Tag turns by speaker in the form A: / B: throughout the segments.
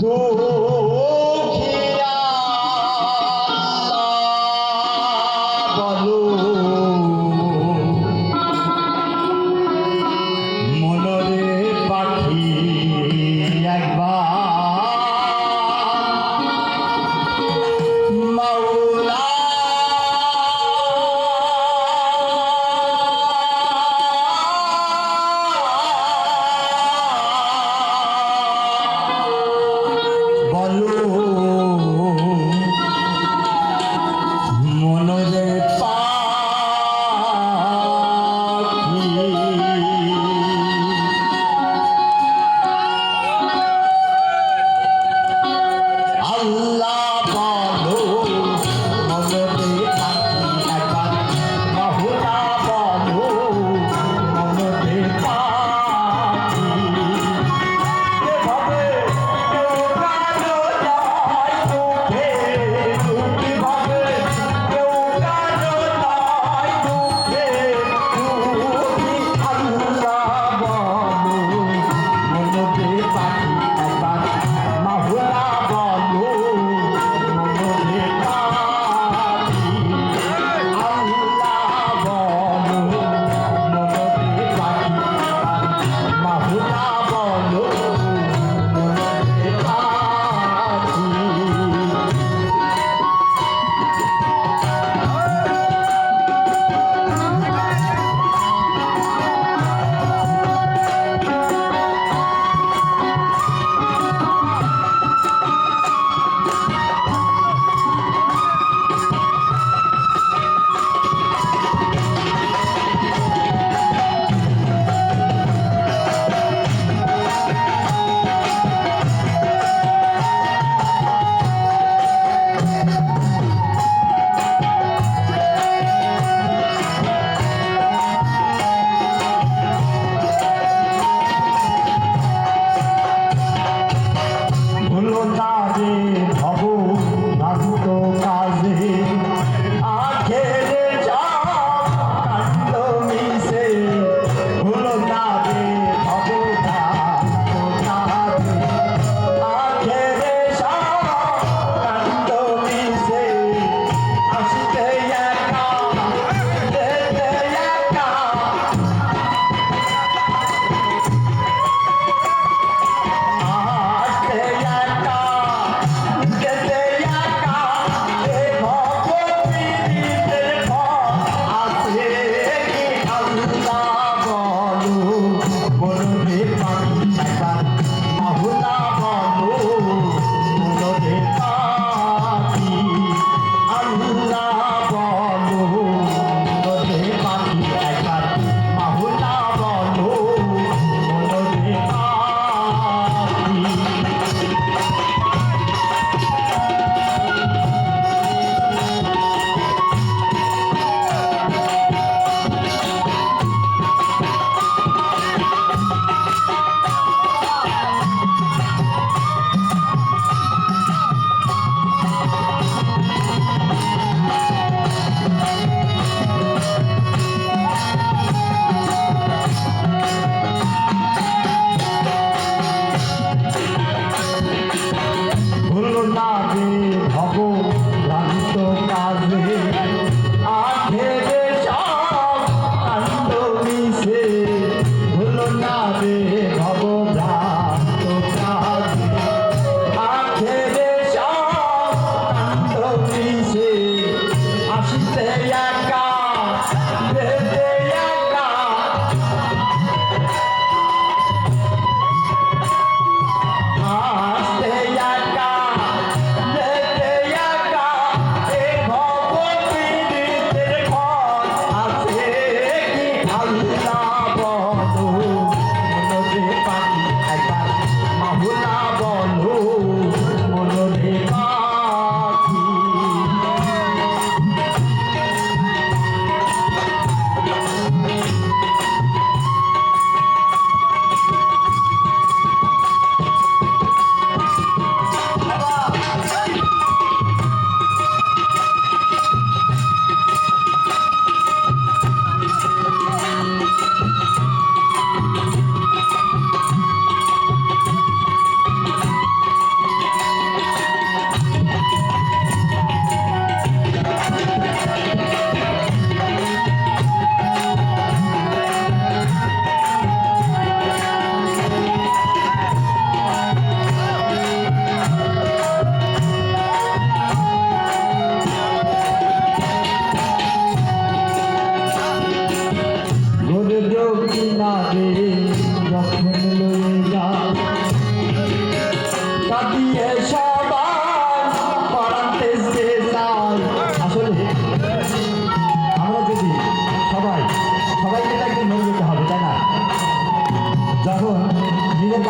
A: do yeah.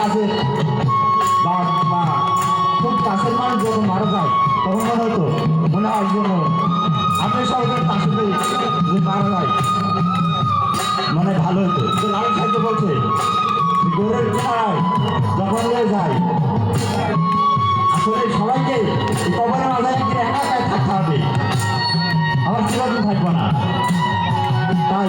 A: গাছের বা বা খুব কাছের মানুষ যখন মারা যায়, তখন মনে হতো, মনে হয় জন্য আপনি সবাই কাছে যে মারা যায়। মানে ভালো হতো। সে লালন সাহিত্য বলছে গোড়ের পাড়ায় যখন যায়, আসলে সবাইকে কবরের মাথায় একা একাই থাকতে হবে। আমার জীবন থাকবে না। তাই